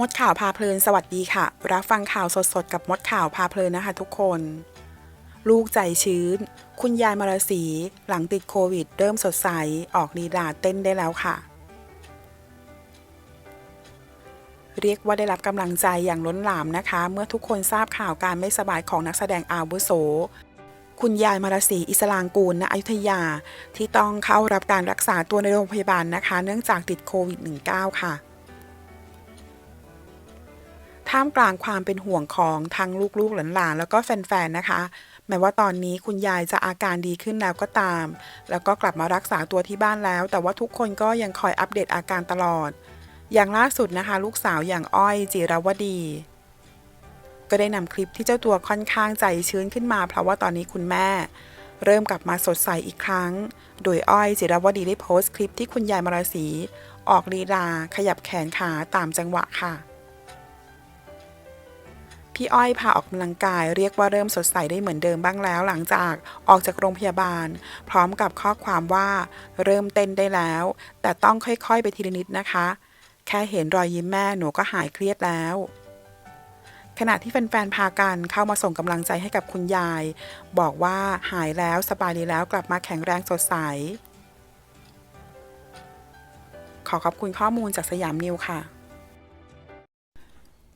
มดข่าวพาเพลินสวัสดีค่ะ รับฟังข่าวสดๆ กับมดข่าวพาเพลินนะคะ ทุกคน ลูกใจชื้น คุณยายมาราศีหลังติดโควิด เริ่มสดใส ออกลีลาเต้นได้แล้วค่ะ เรียกว่าได้รับกำลังใจอย่างล้นหลามนะคะ เมื่อทุกคนทราบข่าวการไม่สบายของนักแสดงอาวุโส คุณยายมาราศีอิสลางกูลณอยุธยา ที่ต้องเข้ารับการรักษาตัวในโรงพยาบาลนะคะ เนื่องจากติดโควิด -19 ค่ะ ท่ามกลางความเป็นห่วงของทั้งลูกๆหลานๆแล้วก็แฟนๆนะคะ แม้ว่าตอนนี้คุณยายจะอาการดีขึ้นแล้วก็ตาม แล้วก็กลับมารักษาตัวที่บ้านแล้ว แต่ว่าทุกคนก็ยังคอยอัปเดตอาการตลอด อย่างล่าสุดนะคะ ลูกสาวอย่างอ้อยจิรวดี ก็ได้นำคลิปที่เจ้าตัวค่อนข้างใจชื้นขึ้นมา เพราะว่าตอนนี้คุณแม่ เริ่มกลับมาสดใสอีกครั้ง โดยอ้อยจิรวดีได้โพสต์คลิปที่คุณยายมาราศีออกลีลาขยับแขนขาตามจังหวะค่ะ พี่อ้อยพาออกกำลังกายเรียกว่าเริ่มสดใสได้เหมือนเดิมบ้างแล้วหลังจากออกจากโรงพยาบาล พร้อมกับข้อความว่าเริ่มเต้นได้แล้ว แต่ต้องค่อยๆไปทีละนิดนะคะ แค่เห็นรอยยิ้มแม่หนูก็หายเครียดแล้ว ขณะที่แฟนๆพากันเข้ามาส่งกำลังใจให้กับคุณยาย บอกว่าหายแล้วสบายดีแล้วกลับมาแข็งแรงสดใส ขอขอบคุณข้อมูลจากสยามนิวค่ะ